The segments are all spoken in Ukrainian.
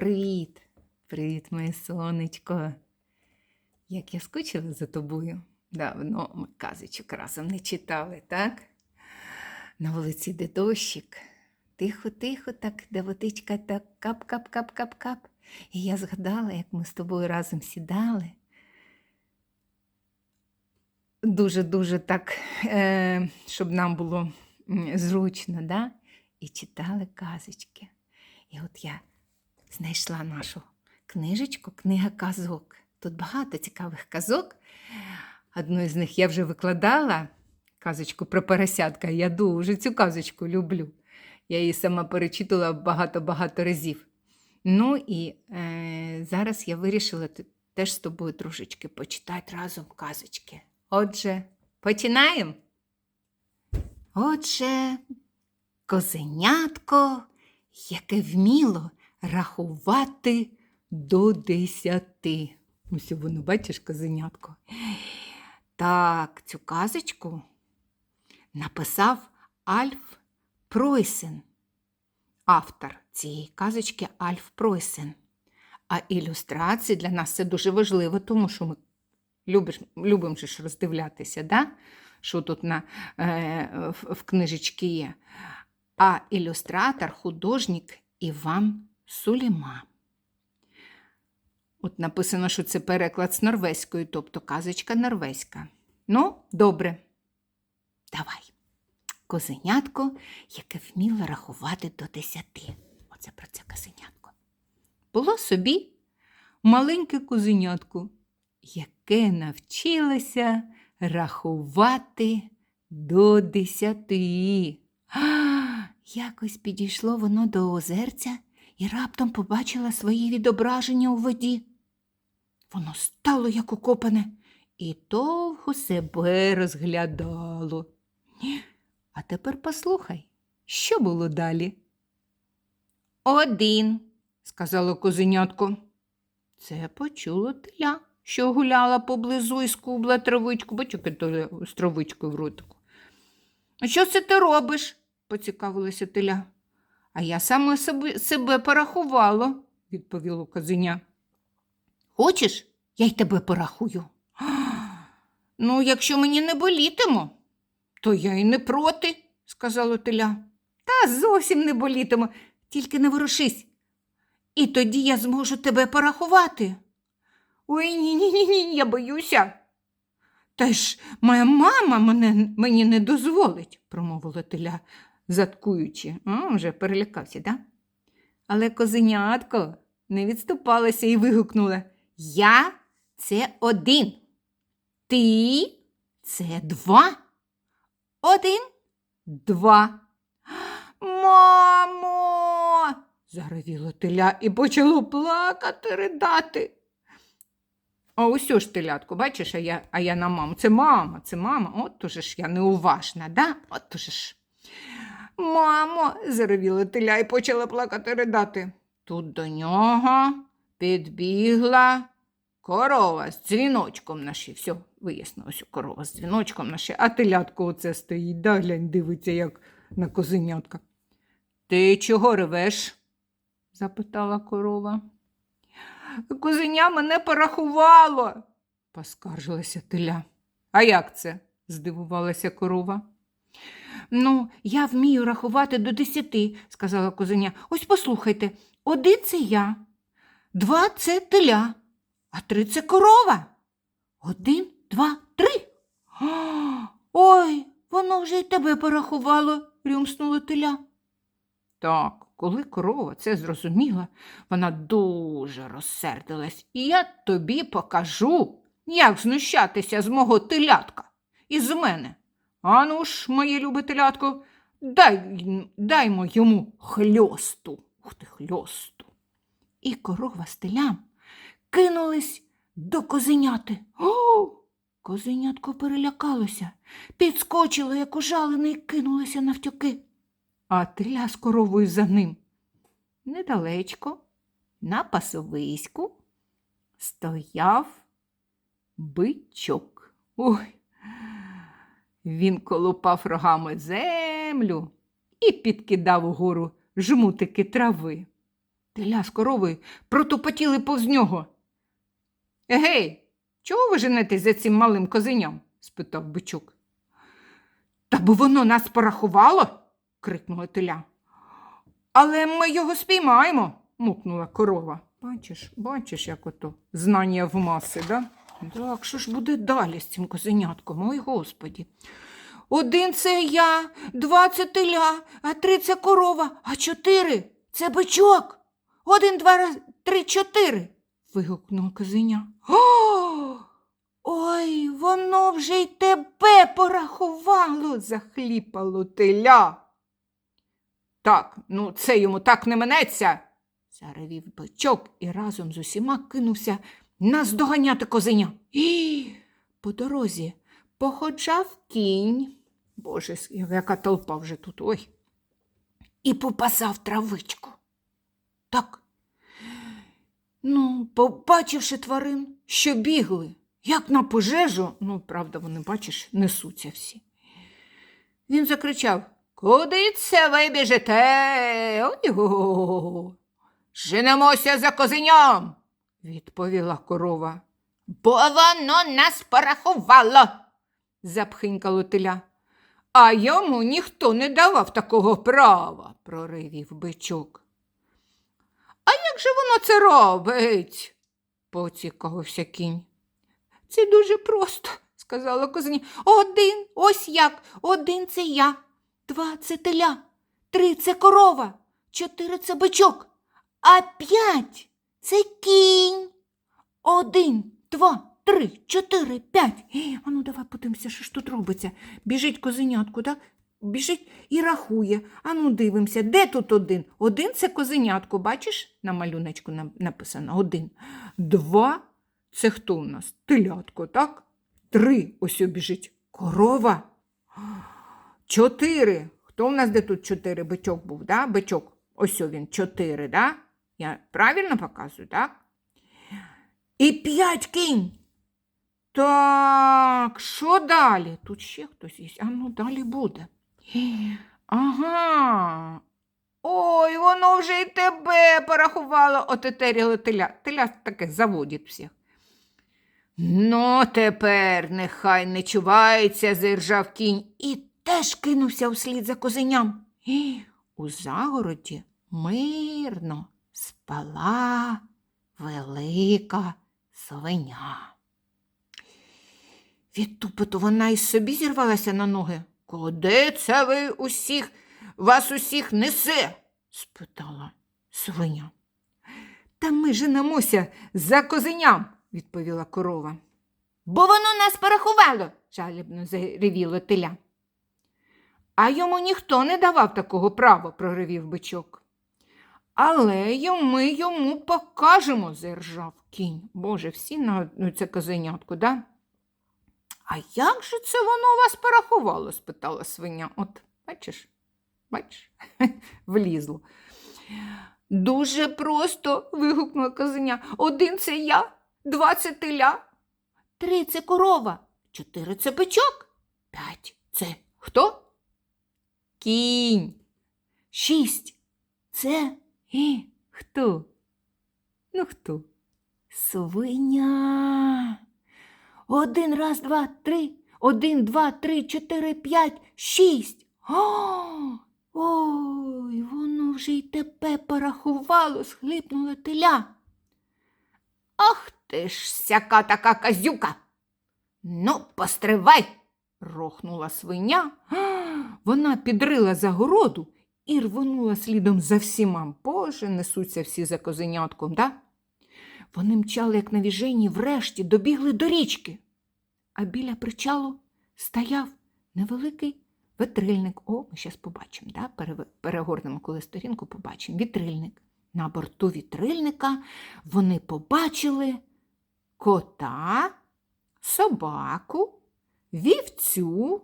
Привіт, привіт, моє сонечко. Як я скучила за тобою. Давно ми казочок разом не читали, так? На вулиці йде дощик. Тихо-тихо, так, де водичка так кап-кап-кап-кап-кап. І я згадала, як ми з тобою разом сідали. Дуже-дуже так, е, щоб нам було зручно, да? і читали казочки. І от я знайшла нашу книжечку, книга казок. Тут багато цікавих казок. Одну з них я вже викладала казочку про поросятка. Я дуже цю казочку люблю. Я її сама перечитала багато-багато разів. Ну і е, зараз я вирішила теж з тобою трошечки почитати разом казочки. Отже, починаємо. Отже, козенятко, яке вміло рахувати до десяти. Ось воно, бачиш, козенятко. Так, цю казочку написав Альф Пройсен, автор цієї казочки Альф Пройсен. А ілюстрації для нас це дуже важливо, тому що ми любиш, любимо ж роздивлятися, да? що тут на, е, в, в книжечці є. А ілюстратор, художник Іван Суліма. От написано, що це переклад з норвезької, тобто казочка норвезька. Ну, добре. Давай. Козенятко, яке вміло рахувати до десяти. Оце про це козенятко. Було собі маленьке козенятко, яке навчилося рахувати до десяти. А, якось підійшло воно до озерця і раптом побачила свої відображення у воді. Воно стало як укопане і довго себе розглядало. А тепер послухай, що було далі? Один, сказало козенятко. Це почуло теля, що гуляла поблизу і скубла травичку, то з травичкою в ротику. А що це ти робиш? поцікавилася теля. А я саме себе, порахувала, відповіло козеня. Хочеш, я й тебе порахую. Ну, якщо мені не болітимо, то я й не проти, сказала теля. Та зовсім не болітимо, тільки не ворушись. І тоді я зможу тебе порахувати. Ой, ні, ні, ні, ні, я боюся. Та ж моя мама мене, мені не дозволить, промовила теля, заткуючи. А, вже перелякався, да? Але козенятко не відступалася і вигукнула Я це один. Ти це два. Один, два. Мамо. заревіло теля і почало плакати, ридати. А ось ж телятко, бачиш, а я, а я на маму. Це мама, це мама. От уже ж я неуважна, да? От уже ж. Мамо, заревіла теля і почала плакати ридати. Тут до нього підбігла корова з дзвіночком на шиї. Все, вияснилося, корова з дзвіночком на шиї. А телятко оце стоїть, да, глянь, дивиться, як на козенятка. Ти чого ревеш? запитала корова. Козеня мене порахувало, поскаржилася теля. А як це? здивувалася корова. Ну, я вмію рахувати до десяти, сказала козеня. Ось послухайте, один це я, два це теля, а три це корова. Один, два, три. Ой, воно вже й тебе порахувало, рюмснула теля. Так, коли корова це зрозуміла, вона дуже розсердилась. І я тобі покажу, як знущатися з мого телятка і з мене. Ану ж, моє любе телятко, дай, даймо йому хльосту. Ух ти, хльосту. І корова з телям кинулись до козеняти. О! Козенятко перелякалося, підскочило, як ужалене, і кинулося навтюки. А теля з коровою за ним. Недалечко, на пасовиську, стояв бичок. Ой, він колупав рогами землю і підкидав угору жмутики трави. Теля з коровою протопотіли повз нього. Егей, чого ви женетесь за цим малим козеням? спитав бичок. Та бо воно нас порахувало, крикнула теля. Але ми його спіймаємо, мукнула корова. Бачиш, бачиш, як ото знання в маси, да? Так, що ж буде далі з цим козенятком, ой господі. Один це я, два це теля, а три це корова, а чотири це бичок. Один, два, три, чотири. вигукнула козеня. О! Ой, воно вже й тебе порахувало, захліпало теля. Так, ну це йому так не минеться, заревів бичок і разом з усіма кинувся наздоганяти козеня. І по дорозі походжав кінь. Боже, яка толпа вже тут, ой. І попасав травичку. Так. Ну, побачивши тварин, що бігли, як на пожежу, ну, правда, вони, бачиш, несуться всі. Він закричав Куди це ви біжите? Ой-го. Женемося за козеням, відповіла корова. Бо воно нас порахувало, запхинькало теля. А йому ніхто не давав такого права, проривів бичок. А як же воно це робить? поцікавився кінь. Це дуже просто, сказала козані. Один, ось як, один це я, два це теля, три це корова, чотири це бичок, а п'ять це кінь. Один, два, три, чотири, п'ять. Ей, Ану, давай подивимося, що ж тут робиться. Біжить козенятку, так? Біжить і рахує. Ану, дивимося, де тут один? Один це козенятко, бачиш, на малюночку написано один. Два це хто у нас? Телятко, так? Три ось біжить. Корова. Чотири. Хто у нас де тут чотири? Бичок був, да? Бичок. Ось він, чотири, да? Я правильно показую, так? І п'ять кінь. Так, що далі? Тут ще хтось є. А ну далі буде. Ага. Ой, воно вже й тебе порахувало, отетеріло теля. Теля таке заводить всіх. Ну, тепер нехай не чувається, зиржав кінь, і теж кинувся вслід за козеням. У загороді мирно спала велика свиня. Від тупоту вона й собі зірвалася на ноги. Куди це ви усіх, вас усіх несе? спитала свиня. Та ми женемося за козеням, відповіла корова. Бо воно нас порахувало, жалібно заревіло теля. А йому ніхто не давав такого права, проривів бичок. Але ми йому покажемо, зержав кінь. Боже, всі на це козенятку, да? А як же це воно вас порахувало? спитала свиня. От, бачиш, бачиш, влізло. Дуже просто. вигукнула козеня. Один це я, два це теля, три це корова, чотири це бичок, п'ять це хто? Кінь. Шість. Це і хто? Ну хто? Свиня. Один, раз, два, три. Один, два, три, чотири, п'ять, шість. О, ой, воно вже й тебе порахувало, схлипнула теля. Ах ти ж сяка така казюка. Ну, постривай, рохнула свиня. Вона підрила загороду і рвонула слідом за всіма. Боже, несуться всі за козенятком, да? Вони мчали, як навіжені, врешті добігли до річки. А біля причалу стояв невеликий вітрильник. О, ми зараз побачимо, да? Перегорнемо коли сторінку, побачимо. Вітрильник. На борту вітрильника вони побачили кота, собаку, вівцю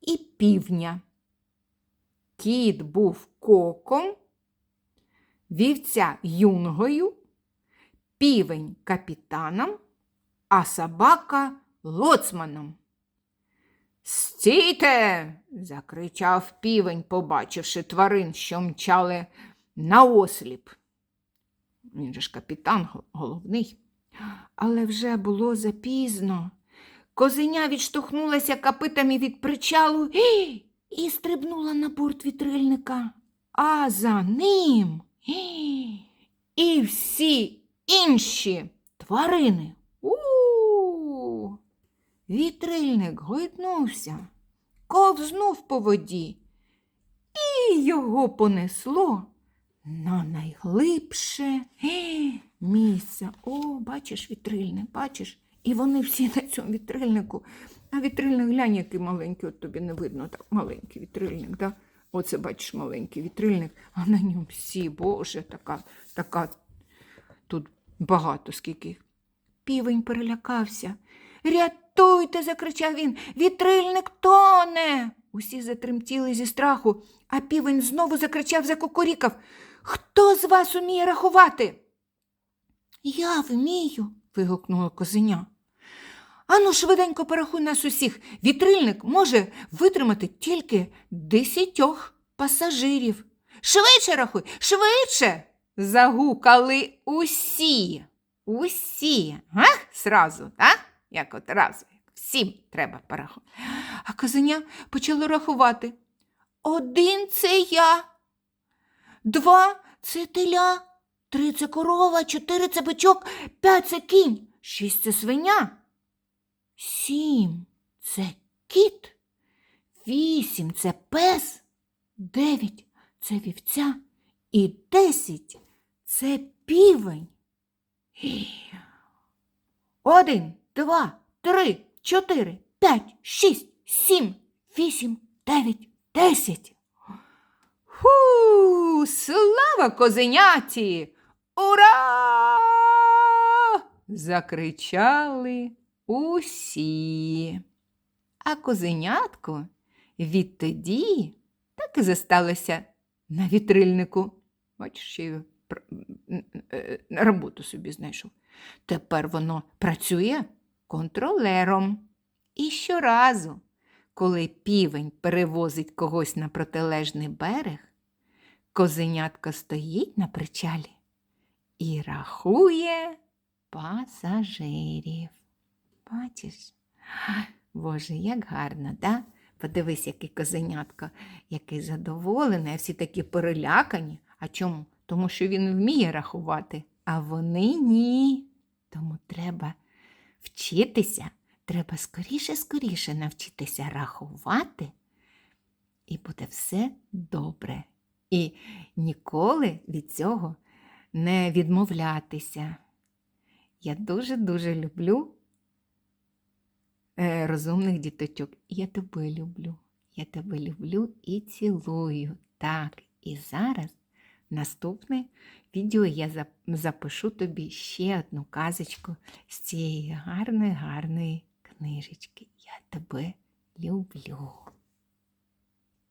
і півня. Кіт був коком, вівця юнгою, півень капітаном, а собака лоцманом. Стійте. закричав півень, побачивши тварин, що мчали наосліп. Він же ж капітан головний. Але вже було запізно. Козеня відштовхнулася капитами від причалу і, і стрибнула на борт вітрильника. А за ним і, всі інші тварини. У, -у, -у. Вітрильник гойднувся, ковзнув по воді, і його понесло на найглибше місце. О, бачиш вітрильник, бачиш? І вони всі на цьому вітрильнику. А вітрильник глянь, який маленький, от тобі не видно, так маленький вітрильник. Да? Оце бачиш маленький вітрильник, а на ньому всі, Боже, така, така тут багато скільки. Півень перелякався. Рятуйте, закричав він. Вітрильник тоне. Усі затремтіли зі страху, а півень знову закричав, закукурікав. Хто з вас уміє рахувати? Я вмію. вигукнула козеня. Ану, швиденько порахуй нас усіх. Вітрильник може витримати тільки десятьох пасажирів. Швидше рахуй, швидше. Загукали усі. Усі. Ах, сразу, так? Як от разу. Всім треба порахувати. А козеня почало рахувати. Один це я. Два це теля, три це корова, чотири це бичок, п'ять це кінь, шість це свиня, сім це кіт, вісім це пес, дев'ять це вівця і десять це півень. Один, два, три, чотири, п'ять, шість, сім, вісім, дев'ять, десять. Ху, слава козеняті! Ура! закричали усі. А козенятко відтоді так і засталося на вітрильнику. Бачиш, ще й роботу собі знайшов. Тепер воно працює контролером. І щоразу, коли півень перевозить когось на протилежний берег, козенятко стоїть на причалі і рахує пасажирів. Бачиш? Боже, як гарно, да? Подивись, який козенятко, який задоволений, а всі такі перелякані. А чому? Тому що він вміє рахувати, а вони ні. Тому треба вчитися, треба скоріше-скоріше навчитися рахувати, і буде все добре. І ніколи від цього не відмовлятися. Я дуже-дуже люблю розумних діточок. Я тебе люблю. Я тебе люблю і цілую. Так, і зараз наступне відео я запишу тобі ще одну казочку з цієї гарної, гарної книжечки. Я тебе люблю.